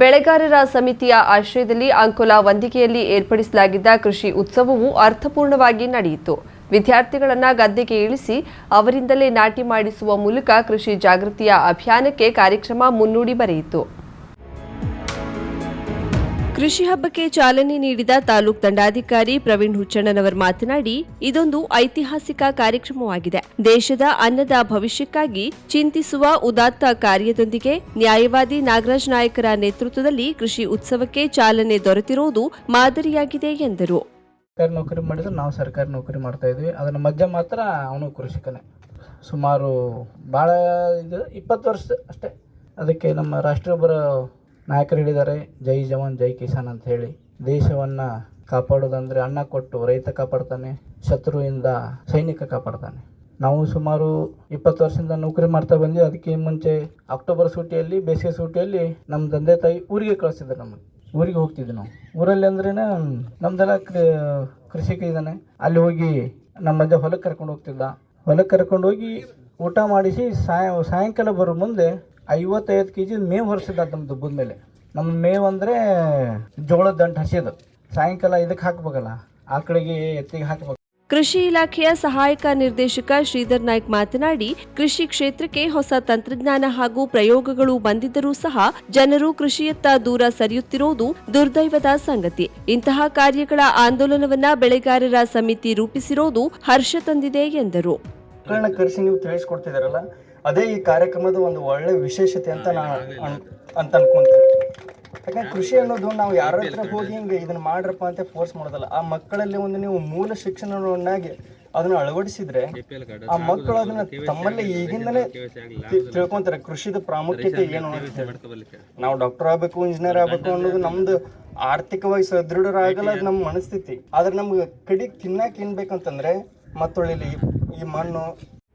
ಬೆಳೆಗಾರರ ಸಮಿತಿಯ ಆಶ್ರಯದಲ್ಲಿ ಅಂಕೋಲಾ ವಂದಿಕೆಯಲ್ಲಿ ಏರ್ಪಡಿಸಲಾಗಿದ್ದ ಕೃಷಿ ಉತ್ಸವವು ಅರ್ಥಪೂರ್ಣವಾಗಿ ನಡೆಯಿತು. ವಿದ್ಯಾರ್ಥಿಗಳನ್ನು ಗದ್ದೆಗೆ ಇಳಿಸಿ ಅವರಿಂದಲೇ ನಾಟಿ ಮಾಡಿಸುವ ಮೂಲಕ ಕೃಷಿ ಜಾಗೃತಿಯ ಅಭಿಯಾನಕ್ಕೆ ಕಾರ್ಯಕ್ರಮ ಮುನ್ನುಡಿ ಬರೆಯಿತು. ಕೃಷಿ ಹಬ್ಬಕ್ಕೆ ಚಾಲನೆ ನೀಡಿದ ತಾಲೂಕ್ ದಂಡಾಧಿಕಾರಿ ಪ್ರವೀಣ್ ಹುಚ್ಚಣ್ಣನವರ್ ಮಾತನಾಡಿ, ಇದೊಂದು ಐತಿಹಾಸಿಕ ಕಾರ್ಯಕ್ರಮವಾಗಿದೆ. ದೇಶದ ಅನ್ನದ ಭವಿಷ್ಯಕ್ಕಾಗಿ ಚಿಂತಿಸುವ ಉದಾತ್ತ ಕಾರ್ಯದೊಂದಿಗೆ ನ್ಯಾಯವಾದಿ ನಾಗರಾಜ್ ನಾಯಕರ ನೇತೃತ್ವದಲ್ಲಿ ಕೃಷಿ ಉತ್ಸವಕ್ಕೆ ಚಾಲನೆ ದೊರೆತಿರುವುದು ಮಾದರಿಯಾಗಿದೆ ಎಂದರು. ಸರ್ಕಾರಿ ನೌಕರಿ ಮಾಡಿದ್ರೆ ನಾವು ಸರ್ಕಾರಿ ನೌಕರಿ ಮಾಡ್ತಾ ಇದ್ವಿ. ಅದರ ಮಧ್ಯ ಮಾತ್ರ ಅವನು ಕೃಷಿಕನೇ ಸುಮಾರು ಭಾಳ ಇದು ಇಪ್ಪತ್ತು ವರ್ಷ ಅಷ್ಟೇ. ಅದಕ್ಕೆ ನಮ್ಮ ರಾಷ್ಟ್ರೀಯೊಬ್ಬರ ನಾಯಕರು ಹೇಳಿದ್ದಾರೆ ಜೈ ಜವಾನ್, ಜೈ ಕಿಸಾನ್ ಅಂತ ಹೇಳಿ ದೇಶವನ್ನು ಕಾಪಾಡೋದಂದರೆ ಅನ್ನ ಕೊಟ್ಟು ರೈತ ಕಾಪಾಡ್ತಾನೆ, ಶತ್ರುವಿಂದ ಸೈನಿಕ ಕಾಪಾಡ್ತಾನೆ. ನಾವು ಸುಮಾರು ಇಪ್ಪತ್ತು ವರ್ಷದಿಂದ ನೌಕರಿ ಮಾಡ್ತಾ ಬಂದ್ವಿ. ಅದಕ್ಕೆ ಮುಂಚೆ ಅಕ್ಟೋಬರ್ ಸೂಟಿಯಲ್ಲಿ, ಬೇಸಿಗೆ ಸೂಟಿಯಲ್ಲಿ ನಮ್ಮ ತಂದೆ ತಾಯಿ ಊರಿಗೆ ಕಳಿಸಿದ್ರು ನಮಗೆ ಊರಿಗೆ ಹೋಗ್ತಿದ್ವಿ ನಾವು. ಊರಲ್ಲಿ ಅಂದ್ರೇ ನಮ್ದೆಲ್ಲ ಕೃಷಿ ಕೃಷಿಕ ಇದ್ದಾನೆ. ಅಲ್ಲಿ ಹೋಗಿ ನಮ್ಮ ಮಧ್ಯೆ ಹೊಲಕ್ಕೆ ಕರ್ಕೊಂಡು ಹೋಗ್ತಿದ್ದ. ಹೊಲಕ್ಕೆ ಕರ್ಕೊಂಡು ಹೋಗಿ ಊಟ ಮಾಡಿಸಿ ಸಾಯ, ಸಾಯಂಕಾಲ ಬರೋ ಮುಂದೆ ಐವತ್ತೈದು ಕೆ ಜಿ ಮೇವು ಹೊರಿಸಿದ್ದ ನಮ್ಮ ದುಬ್ಬದ ಮೇಲೆ. ನಮ್ಮ ಮೇವು ಅಂದರೆ ಜೋಳದ ದಂಟು ಹಸಿದು ಸಾಯಂಕಾಲ ಇದಕ್ಕೆ ಹಾಕ್ಬೇಕಲ್ಲ ಆಕಳಿಗೆ ಎತ್ತಿಗೆ ಹಾಕ್ಬೇಕು. ಕೃಷಿ ಇಲಾಖೆಯ ಸಹಾಯಕ ನಿರ್ದೇಶಕ ಶ್ರೀಧರ್ ನಾಯ್ಕ್ ಮಾತನಾಡಿ, ಕೃಷಿ ಕ್ಷೇತ್ರಕ್ಕೆ ಹೊಸ ತಂತ್ರಜ್ಞಾನ ಹಾಗೂ ಪ್ರಯೋಗಗಳು ಬಂದಿದ್ದರೂ ಸಹ ಜನರು ಕೃಷಿಯತ್ತ ದೂರ ಸರಿಯುತ್ತಿರುವುದು ದುರ್ದೈವದ ಸಂಗತಿ. ಇಂತಹ ಕಾರ್ಯಗಳ ಆಂದೋಲನವನ್ನ ಬೆಳೆಗಾರರ ಸಮಿತಿ ರೂಪಿಸಿರೋದು ಹರ್ಷ ತಂದಿದೆ ಎಂದರು. ಮಕ್ಕಳನ್ನ ಕರೆಸಿ ನೀವು ತಿಳಿಸ್ಕೊಡ್ತಿದಾರಲ್ಲ ಅದೇ ಈ ಕಾರ್ಯಕ್ರಮದ ಒಂದು ಒಳ್ಳೆ ವಿಶೇಷತೆ ಅಂತ ನಾನು ಅಂತ ಅನ್ಕೊಂತೀನಿ. ಯಾಕಂದ್ರೆ ಕೃಷಿ ಅನ್ನೋದು ನಾವು ಯಾರ ಹತ್ರ ಹೋಗಿ ಹಿಂಗೆ ಇದನ್ನ ಮಾಡ್ರಪ್ಪ ಅಂತ ಫೋರ್ಸ್ ಮಾಡೋದಲ್ಲ ಆ ಮಕ್ಕಳಲ್ಲಿ ಒಂದು ನೀವು ಮೂಲ ಶಿಕ್ಷಣವನ್ನಾಗಿ ಅದನ್ನ ಅಳವಡಿಸಿದ್ರೆ ಆ ಮಕ್ಕಳು ಅದನ್ನ ತಮ್ಮಲ್ಲಿ ಈಗಿಂದನೇ ತಿಳ್ಕೊಂತಾರೆ ಕೃಷಿದ ಪ್ರಾಮುಖ್ಯತೆ ಏನು ನಾವು ಡಾಕ್ಟರ್ ಆಗ್ಬೇಕು ಇಂಜಿನಿಯರ್ ಆಗ್ಬೇಕು ಅನ್ನೋದು ನಮ್ದು ಆರ್ಥಿಕವಾಗಿ ಸದೃಢರಾಗಲ್ಲ ಅದು ನಮ್ಮ ಮನಸ್ಥಿತಿ. ಆದ್ರೆ ನಮ್ಗೆ ಕಡಿಗೆ ತಿನ್ನಕ್ಕೆ ಏನ್ ಬೇಕಂತಂದ್ರೆ ಮತ್ತೊಳ್ಳಿ ಈ ಮಣ್ಣು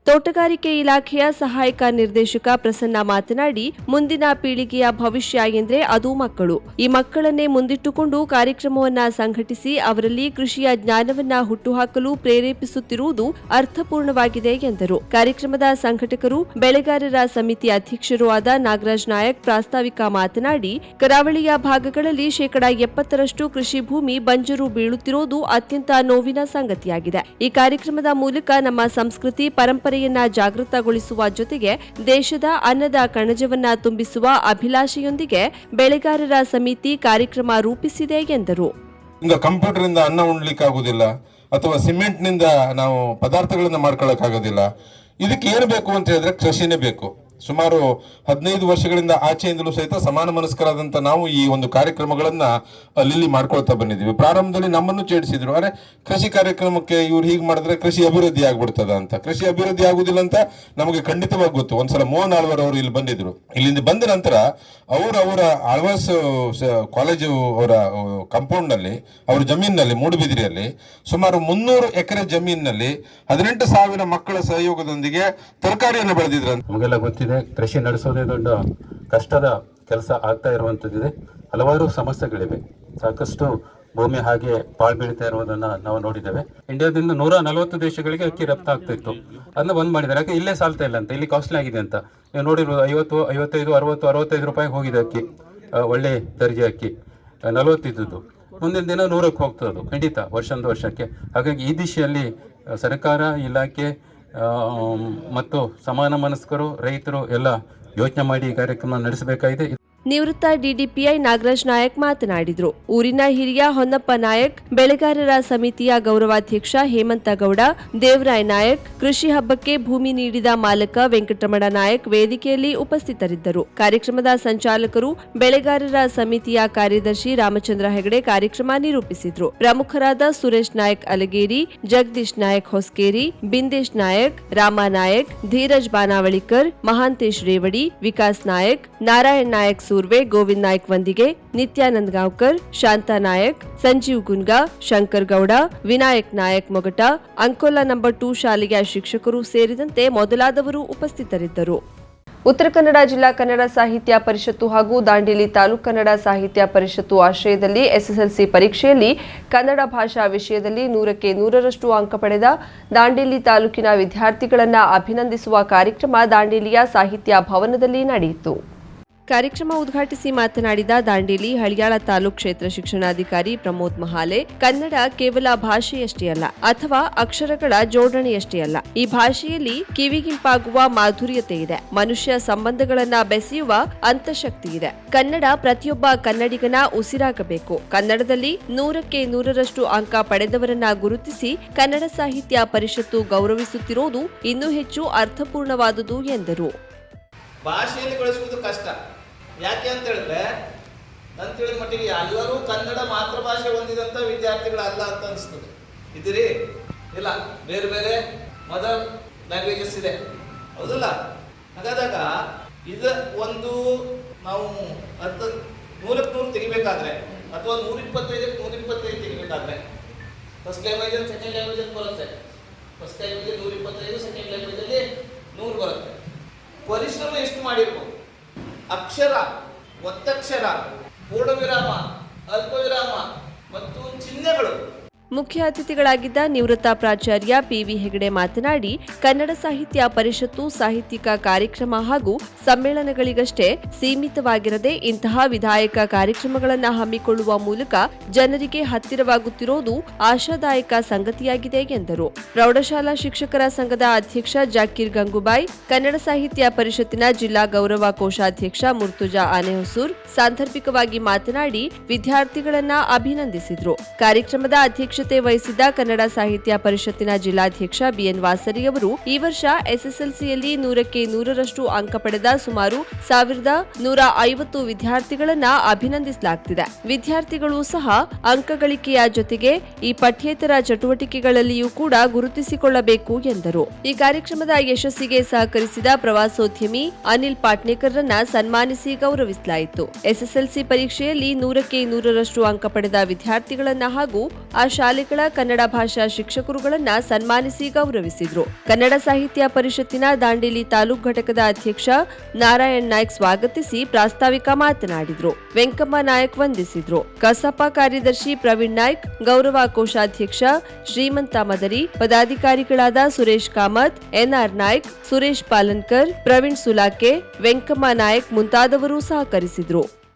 ತೋಟಗಾರಿಕೆ ಇಲಾಖೆಯ ಸಹಾಯಕ ನಿರ್ದೇಶಕ ಪ್ರಸನ್ನ ಮಾತನಾಡಿ, ಮುಂದಿನ ಪೀಳಿಗೆಯ ಭವಿಷ್ಯ ಎಂದ್ರೆ ಅದು ಮಕ್ಕಳು. ಈ ಮಕ್ಕಳನ್ನೇ ಮುಂದಿಟ್ಟುಕೊಂಡು ಕಾರ್ಯಕ್ರಮವನ್ನ ಸಂಘಟಿಸಿ ಅವರಲ್ಲಿ ಕೃಷಿಯ ಜ್ಞಾನವನ್ನ ಹುಟ್ಟುಹಾಕಲು ಪ್ರೇರೇಪಿಸುತ್ತಿರುವುದು ಅರ್ಥಪೂರ್ಣವಾಗಿದೆ ಎಂದರು. ಕಾರ್ಯಕ್ರಮದ ಸಂಘಟಕರು, ಬೆಳೆಗಾರರ ಸಮಿತಿ ಅಧ್ಯಕ್ಷರೂ ಆದ ನಾಗರಾಜ್ ನಾಯಕ್ ಪ್ರಾಸ್ತಾವಿಕ ಮಾತನಾಡಿ, ಕರಾವಳಿಯ ಭಾಗಗಳಲ್ಲಿ ಶೇಕಡಾ ಎಪ್ಪತ್ತರಷ್ಟು ಕೃಷಿ ಭೂಮಿ ಬಂಜರು ಬೀಳುತ್ತಿರುವುದು ಅತ್ಯಂತ ನೋವಿನ ಸಂಗತಿಯಾಗಿದೆ. ಈ ಕಾರ್ಯಕ್ರಮದ ಮೂಲಕ ನಮ್ಮ ಸಂಸ್ಕೃತಿ ಪರಂಪರೆಯನ್ನ ಜಾಗೃತಗೊಳಿಸುವ ಜೊತೆಗೆ ದೇಶದ ಅನ್ನದ ಕಣಜವನ್ನ ತುಂಬಿಸುವ ಅಭಿಲಾಷೆಯೊಂದಿಗೆ ಬೆಳೆಗಾರರ ಸಮಿತಿ ಕಾರ್ಯಕ್ರಮ ರೂಪಿಸಿದೆ ಎಂದರು. ಕಂಪ್ಯೂಟರ್ ಇಂದ ಅನ್ನ ಉಣ್ಲಿಕ್ಕೆ ಆಗುದಿಲ್ಲ ಅಥವಾ ಸಿಮೆಂಟ್ನಿಂದ ನಾವು ಪದಾರ್ಥಗಳನ್ನ ಮಾಡ್ಕೊಳಕ್ ಆಗೋದಿಲ್ಲ ಇದಕ್ಕೆ ಏನು ಬೇಕು ಅಂತ ಹೇಳಿದ್ರೆ ಕೃಷಿನೇ ಬೇಕು. ಸುಮಾರು ಹದಿನೈದು ವರ್ಷಗಳಿಂದ ಆಚೆಯಿಂದಲೂ ಸಹಿತ ಸಮಾನ ಮನಸ್ಕರಾದಂತ ನಾವು ಈ ಒಂದು ಕಾರ್ಯಕ್ರಮಗಳನ್ನ ಅಲ್ಲಿ ಮಾಡ್ಕೊಳ್ತಾ ಬಂದಿದ್ದೀವಿ. ಪ್ರಾರಂಭದಲ್ಲಿ ನಮ್ಮನ್ನು ಚೇಡಿಸಿದ್ರು ಅರೆ, ಕೃಷಿ ಕಾರ್ಯಕ್ರಮಕ್ಕೆ ಇವ್ರು ಹೀಗೆ ಮಾಡಿದ್ರೆ ಕೃಷಿ ಅಭಿವೃದ್ಧಿ ಆಗ್ಬಿಡ್ತದ ಅಂತ. ಕೃಷಿ ಅಭಿವೃದ್ಧಿ ಆಗುದಿಲ್ಲ ಅಂತ ನಮಗೆ ಖಂಡಿತವಾಗಿ ಗೊತ್ತು. ಒಂದ್ಸಲ ಮೋಹನ್ ಆಳ್ವರ್ ಅವರು ಇಲ್ಲಿ ಬಂದಿದ್ರು. ಇಲ್ಲಿಂದ ಬಂದ ನಂತರ ಅವರು ಅವರ ಆಳ್ವಾಸ್ ಕಾಲೇಜು ಅವರ ಕಾಂಪೌಂಡ್ನಲ್ಲಿ ಅವ್ರ ಜಮೀನಿನಲ್ಲಿ, ಮೂಡುಬಿದಿರಿಯಲ್ಲಿ ಸುಮಾರು ಮುನ್ನೂರು ಎಕರೆ ಜಮೀನಿನಲ್ಲಿ ಹದಿನೆಂಟು ಸಾವಿರ ಮಕ್ಕಳ ಸಹಯೋಗದೊಂದಿಗೆ ತರಕಾರಿಯನ್ನು ಬೆಳೆದಿದ್ರು ನಮಗೆಲ್ಲ ಗೊತ್ತಿದೆ. ಕೃಷಿ ನಡೆಸೋದೇ ದೊಡ್ಡ ಕಷ್ಟದ ಕೆಲಸ ಆಗ್ತಾ ಇರುವಂಥದ್ದಿದೆ. ಹಲವಾರು ಸಮಸ್ಯೆಗಳಿವೆ. ಸಾಕಷ್ಟು ಭೂಮಿ ಹಾಗೆ ಪಾಳ್ ಬೀಳ್ತಾ ಇರುವುದನ್ನ ನಾವು ನೋಡಿದ್ದೇವೆ. ಇಂಡಿಯಾದಿಂದ ನೂರ ನಲವತ್ತು ದೇಶಗಳಿಗೆ ಅಕ್ಕಿ ರಫ್ತು ಇತ್ತು. ಅದನ್ನ ಬಂದ್ ಮಾಡಿದ್ದಾರೆ. ಯಾಕೆ ಇಲ್ಲೇ ಸಾಲ್ತಾ ಇಲ್ಲ ಅಂತ, ಇಲ್ಲಿ ಕಾಸ್ಟ್ಲಿ ಆಗಿದೆ ಅಂತ. ನೀವು ನೋಡಿರ್ಬೋದು ಐವತ್ತು, ಐವತ್ತೈದು, ಅರವತ್ತು, ಅರವತ್ತೈದು ರೂಪಾಯಿ ಹೋಗಿದೆ ಅಕ್ಕಿ. ಒಳ್ಳೆ ದರ್ಜೆ ಅಕ್ಕಿ. ನಲವತ್ತಿದ್ದು ಮುಂದಿನ ದಿನ ನೂರಕ್ಕೆ ಹೋಗ್ತದೆ ಖಂಡಿತ ವರ್ಷದ ವರ್ಷಕ್ಕೆ. ಹಾಗಾಗಿ ಈ ದಿಶೆಯಲ್ಲಿ ಸರ್ಕಾರ, ಇಲಾಖೆ ಮತ್ತು ಸಮಾನ ಮನಸ್ಕರು ರೈತರು ಎಲ್ಲ ಯೋಚನೆ ಮಾಡಿ ಈ ಕಾರ್ಯಕ್ರಮ ನಡೆಸಬೇಕಾಗಿದೆ. ನಿವೃತ್ತ ಡಿಡಿಪಿಐ ನಾಗರಾಜ್ ನಾಯಕ್ ಮಾತನಾಡಿದರು. ಊರಿನ ಹಿರಿಯ ಹೊನ್ನಪ್ಪ ನಾಯಕ್, ಬೆಳೆಗಾರರ ಸಮಿತಿಯ ಗೌರವಾಧ್ಯಕ್ಷ ಹೇಮಂತ ಗೌಡ, ದೇವರಾಯ್ ನಾಯಕ್, ಕೃಷಿ ಹಬ್ಬಕ್ಕೆ ಭೂಮಿ ನೀಡಿದ ಮಾಲಕ ವೆಂಕಟರಮಣ ನಾಯಕ್ ವೇದಿಕೆಯಲ್ಲಿ ಉಪಸ್ಥಿತರಿದ್ದರು. ಕಾರ್ಯಕ್ರಮದ ಸಂಚಾಲಕರು ಬೆಳೆಗಾರರ ಸಮಿತಿಯ ಕಾರ್ಯದರ್ಶಿ ರಾಮಚಂದ್ರ ಹೆಗಡೆ ಕಾರ್ಯಕ್ರಮ ನಿರೂಪಿಸಿದ್ರು. ಪ್ರಮುಖರಾದ ಸುರೇಶ್ ನಾಯಕ್ ಅಲಗೇರಿ, ಜಗದೀಶ್ ನಾಯಕ್ ಹೊಸ್ಕೇರಿ, ಬಿಂದೇಶ್ ನಾಯಕ್, ರಾಮ ನಾಯಕ್, ಧೀರಜ್ ಬಾನಾವಳಿಕರ್, ಮಹಾಂತೇಶ್ ರೇವಡಿ, ವಿಕಾಸ್ ನಾಯಕ್, ನಾರಾಯಣ್ ನಾಯಕ್ ಸೂರ್ವೆ ಗೋವಿಂದ್ ನಾಯಕ್ ವಂದಿಗೆ ನಿತ್ಯಾನಂದ್ ಗಾಂವ್ಕರ್, ಶಾಂತಾ ನಾಯಕ್, ಸಂಜೀವ್ ಗುನ್ಗಾ, ಶಂಕರ್ ಗೌಡ, ವಿನಾಯಕ್ ನಾಯಕ್ ಮೊಗಟ, ಅಂಕೋಲಾ ನಂಬರ್ ಟೂ ಶಾಲೆಯ ಶಿಕ್ಷಕರು ಸೇರಿದಂತೆ ಮೊದಲಾದವರು ಉಪಸ್ಥಿತರಿದ್ದರು. ಉತ್ತರ ಕನ್ನಡ ಜಿಲ್ಲಾ ಕನ್ನಡ ಸಾಹಿತ್ಯ ಪರಿಷತ್ತು ಹಾಗೂ ದಾಂಡೇಲಿ ತಾಲೂಕು ಕನ್ನಡ ಸಾಹಿತ್ಯ ಪರಿಷತ್ತು ಆಶ್ರಯದಲ್ಲಿ ಎಸ್ಎಸ್ಎಲ್ಸಿ ಪರೀಕ್ಷೆಯಲ್ಲಿ ಕನ್ನಡ ಭಾಷಾ ವಿಷಯದಲ್ಲಿ ನೂರಕ್ಕೆ ನೂರರಷ್ಟು ಅಂಕ ಪಡೆದ ದಾಂಡೇಲಿ ತಾಲೂಕಿನ ವಿದ್ಯಾರ್ಥಿಗಳನ್ನು ಅಭಿನಂದಿಸುವ ಕಾರ್ಯಕ್ರಮ ದಾಂಡೇಲಿಯ ಸಾಹಿತ್ಯ ಭವನದಲ್ಲಿ ನಡೆಯಿತು. ಕಾರ್ಯಕ್ರಮ ಉದ್ಘಾಟಿಸಿ ಮಾತನಾಡಿದ ದಾಂಡೇಲಿ, ಹಳಿಯಾಳ ತಾಲೂಕ್ ಕ್ಷೇತ್ರ ಶಿಕ್ಷಣಾಧಿಕಾರಿ ಪ್ರಮೋದ್ ಮಹಾಲೆ, ಕನ್ನಡ ಕೇವಲ ಭಾಷೆಯಷ್ಟೇ ಅಲ್ಲ, ಅಥವಾ ಅಕ್ಷರಗಳ ಜೋಡಣೆಯಷ್ಟೇ ಅಲ್ಲ. ಈ ಭಾಷೆಯಲ್ಲಿ ಕಿವಿಗಿಂಪಾಗುವ ಮಾಧುರ್ಯತೆ ಇದೆ. ಮನುಷ್ಯ ಸಂಬಂಧಗಳನ್ನ ಬೆಸೆಯುವ ಅಂತಶಕ್ತಿ ಇದೆ. ಕನ್ನಡ ಪ್ರತಿಯೊಬ್ಬ ಕನ್ನಡಿಗನ ಉಸಿರಾಗಬೇಕು. ಕನ್ನಡದಲ್ಲಿ ನೂರಕ್ಕೆ ನೂರರಷ್ಟು ಅಂಕ ಪಡೆದವರನ್ನ ಗುರುತಿಸಿ ಕನ್ನಡ ಸಾಹಿತ್ಯ ಪರಿಷತ್ತು ಗೌರವಿಸುತ್ತಿರುವುದು ಇನ್ನೂ ಹೆಚ್ಚು ಅರ್ಥಪೂರ್ಣವಾದುದು ಎಂದರು. ಭಾಷೆಯಲ್ಲಿ ಬಳಸುವುದು ಕಷ್ಟ. ಯಾಕೆ ಅಂತ ಹೇಳಿದ್ರೆ ನನ್ನ ತಿಳಿದ ಮಟ್ಟಿಗೆ ಎಲ್ಲರೂ ಕನ್ನಡ ಮಾತೃಭಾಷೆ ಹೊಂದಿದಂಥ ವಿದ್ಯಾರ್ಥಿಗಳಲ್ಲ ಅಂತ ಅನಿಸ್ತದೆ. ಇದ್ದೀರಿ? ಇಲ್ಲ, ಬೇರೆ ಬೇರೆ ಮದರ್ ಲ್ಯಾಂಗ್ವೇಜಸ್ ಇದೆ. ಹೌದಲ್ಲ? ಹಾಗಾದಾಗ ಇದು ಒಂದು ನಾವು ಹತ್ತು ನೂರಕ್ಕೆ ನೂರು ತೆಗಿಬೇಕಾದ್ರೆ, ಅಥವಾ ನೂರ ಇಪ್ಪತ್ತೈದಕ್ಕೆ ನೂರ ಇಪ್ಪತ್ತೈದು ತೆಗಿಬೇಕಾದ್ರೆ ಫಸ್ಟ್ ಲ್ಯಾಂಗ್ವೇಜ್ ಸೆಕೆಂಡ್ ಲ್ಯಾಂಗ್ವೇಜ್ ಅಂತ ಬರುತ್ತೆ ಫಸ್ಟ್ ಲ್ಯಾಂಗ್ವೇಜ್ ನೂರ ಇಪ್ಪತ್ತೈದು ಸೆಕೆಂಡ್ ಲ್ಯಾಂಗ್ವೇಜಲ್ಲಿ ನೂರು ಬರುತ್ತೆ. ಪರಿಶ್ರಮ ಎಷ್ಟು ಮಾಡಿರ್ಬೋದು? ಅಕ್ಷರ ಒತ್ತಕ್ಷರ ಪೂರ್ಣವಿರಾಮ ಅಲ್ಪವಿರಾಮ ಮತ್ತು ಚಿಹ್ನೆಗಳು. ಮುಖ್ಯ ಅತಿಥಿಗಳಾಗಿದ್ದ ನಿವೃತ್ತ ಪ್ರಾಚಾರ್ಯ ಪಿವಿ ಹೆಗಡೆ ಮಾತನಾಡಿ, ಕನ್ನಡ ಸಾಹಿತ್ಯ ಪರಿಷತ್ತು ಸಾಹಿತ್ಯಿಕ ಕಾರ್ಯಕ್ರಮ ಹಾಗೂ ಸಮ್ಮೇಳನಗಳಿಗಷ್ಟೇ ಸೀಮಿತವಾಗಿರದೆ ಇಂತಹ ವಿಧಾಯಕ ಕಾರ್ಯಕ್ರಮಗಳನ್ನು ಹಮ್ಮಿಕೊಳ್ಳುವ ಮೂಲಕ ಜನರಿಗೆ ಹತ್ತಿರವಾಗುತ್ತಿರುವುದು ಆಶಾದಾಯಕ ಸಂಗತಿಯಾಗಿದೆ ಎಂದರು. ಪ್ರೌಢಶಾಲಾ ಶಿಕ್ಷಕರ ಸಂಘದ ಅಧ್ಯಕ್ಷ ಜಾಕೀರ್ ಗಂಗೂಬಾಯ್, ಕನ್ನಡ ಸಾಹಿತ್ಯ ಪರಿಷತ್ತಿನ ಜಿಲ್ಲಾ ಗೌರವ ಕೋಶಾಧ್ಯಕ್ಷ ಮುರ್ತುಜಾ ಆನೆಹೊಸೂರ್ ಸಾಂದರ್ಭಿಕವಾಗಿ ಮಾತನಾಡಿ, ವಿದ್ಯಾರ್ಥಿಗಳನ್ನ ಅಭಿನಂದಿಸಿದರು. ಕಾರ್ಯಕ್ರಮದ ಅಧ್ಯಕ್ಷತೆ ವಹಿಸಿದ್ದ ಕನ್ನಡ ಸಾಹಿತ್ಯ ಪರಿಷತ್ತಿನ ಜಿಲ್ಲಾಧ್ಯಕ್ಷ ಬಿಎನ್ ವಾಸರಿ ಅವರು ಈ ವರ್ಷ ಎಸ್ಎಸ್ಎಲ್ಸಿಯಲ್ಲಿ ನೂರಕ್ಕೆ ನೂರರಷ್ಟು ಅಂಕ ಪಡೆದ ಸುಮಾರು ಸಾವಿರದ ನೂರ ಐವತ್ತು ವಿದ್ಯಾರ್ಥಿಗಳನ್ನ ಅಭಿನಂದಿಸಲಾಗ್ತಿದೆ. ವಿದ್ಯಾರ್ಥಿಗಳು ಸಹ ಅಂಕಗಳಿಕೆಯ ಜೊತೆಗೆ ಈ ಪಠ್ಯೇತರ ಚಟುವಟಿಕೆಗಳಲ್ಲಿಯೂ ಕೂಡ ಗುರುತಿಸಿಕೊಳ್ಳಬೇಕು ಎಂದರು. ಈ ಕಾರ್ಯಕ್ರಮದ ಯಶಸ್ಸಿಗೆ ಸಹಕರಿಸಿದ ಪ್ರವಾಸೋದ್ಯಮಿ ಅನಿಲ್ ಪಾಟ್ನೇಕರ್ರನ್ನ ಸನ್ಮಾನಿಸಿ ಗೌರವಿಸಲಾಯಿತು. ಎಸ್ಎಸ್ಎಲ್ಸಿ ಪರೀಕ್ಷೆಯಲ್ಲಿ ನೂರಕ್ಕೆ ನೂರರಷ್ಟು ಅಂಕ ಪಡೆದ ವಿದ್ಯಾರ್ಥಿಗಳನ್ನ ಹಾಗೂ ಆ ಶಾಲೆಗಳ ಕನ್ನಡ ಭಾಷಾ ಶಿಕ್ಷಕರುಗಳನ್ನ ಸನ್ಮಾನಿಸಿ ಗೌರವಿಸಿದ್ರು. ಕನ್ನಡ ಸಾಹಿತ್ಯ ಪರಿಷತ್ತಿನ ದಾಂಡೇಲಿ ತಾಲೂಕ್ ಘಟಕದ ಅಧ್ಯಕ್ಷ ನಾರಾಯಣ್ ನಾಯ್ಕ್ ಸ್ವಾಗತಿಸಿ ಪ್ರಾಸ್ತಾವಿಕ ಮಾತನಾಡಿದ್ರು. ವೆಂಕಮ್ಮ ನಾಯಕ್ ವಂದಿಸಿದ್ರು. ಕಸಾಪ ಕಾರ್ಯದರ್ಶಿ ಪ್ರವೀಣ್ ನಾಯ್ಕ್ ಗೌರವ ಕೋಶಾಧ್ಯಕ್ಷ ಶ್ರೀಮಂತ ಮದರಿ, ಪದಾಧಿಕಾರಿಗಳಾದ ಸುರೇಶ್ ಕಾಮತ್, ಎನ್ಆರ್ ನಾಯ್ಕ್, ಸುರೇಶ್ ಪಾಲನ್ಕರ್, ಪ್ರವೀಣ್ ಸುಲಾಕೆ, ವೆಂಕಮ್ಮ ನಾಯಕ್ ಮುಂತಾದವರು ಸಹಕರಿಸಿದ್ರು.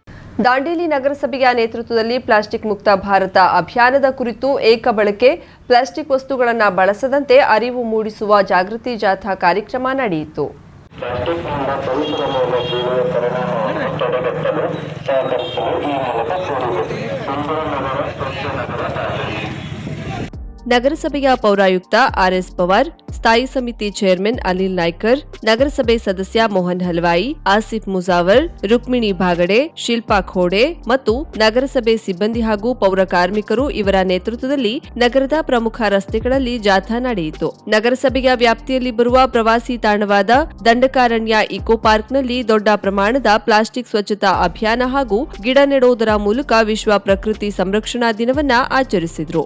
ದಾಂಡೇಲಿ ನಗರಸಭೆಯ ನೇತೃತ್ವದಲ್ಲಿ ಪ್ಲಾಸ್ಟಿಕ್ ಮುಕ್ತ ಭಾರತ ಅಭಿಯಾನದ ಕುರಿತು ಏಕ ಬಳಕೆ, ಪ್ಲಾಸ್ಟಿಕ್ ವಸ್ತುಗಳನ್ನು ಬಳಸದಂತೆ ಅರಿವು ಮೂಡಿಸುವ ಜಾಗೃತಿ ಜಾಥಾ ಕಾರ್ಯಕ್ರಮ ನಡೆಯಿತು. ಪರಿಸರ ನಗರಸಭೆಯ ಪೌರಾಯುಕ್ತ ಆರ್ಎಸ್ ಪವಾರ್, ಸ್ಥಾಯಿ ಸಮಿತಿ ಚೇರ್ಮನ್ ಅನಿಲ್ ನಾಯ್ಕರ್, ನಗರಸಭೆ ಸದಸ್ಯ ಮೋಹನ್ ಹಲ್ವಾಯಿ, ಆಸಿಫ್ ಮುಜಾವರ್, ರುಕ್ಮಿಣಿ ಭಾಗಡೆ, ಶಿಲ್ಪಾ ಖೋಡೆ ಮತ್ತು ನಗರಸಭೆ ಸಿಬ್ಬಂದಿ ಹಾಗೂ ಪೌರ ಕಾರ್ಮಿಕರು ಇವರ ನೇತೃತ್ವದಲ್ಲಿ ನಗರದ ಪ್ರಮುಖ ರಸ್ತೆಗಳಲ್ಲಿ ಜಾಥಾ ನಡೆಯಿತು. ನಗರಸಭೆಯ ವ್ಯಾಪ್ತಿಯಲ್ಲಿ ಬರುವ ಪ್ರವಾಸಿ ತಾಣವಾದ ದಂಡಕಾರಣ್ಯ ಇಕೋ ಪಾರ್ಕ್ನಲ್ಲಿ ದೊಡ್ಡ ಪ್ರಮಾಣದ ಪ್ಲಾಸ್ಟಿಕ್ ಸ್ವಚ್ಛತಾ ಅಭಿಯಾನ ಹಾಗೂ ಗಿಡ ನೆಡುವುದರ ಮೂಲಕ ವಿಶ್ವ ಪ್ರಕೃತಿ ಸಂರಕ್ಷಣಾ ದಿನವನ್ನ ಆಚರಿಸಿದ್ರು.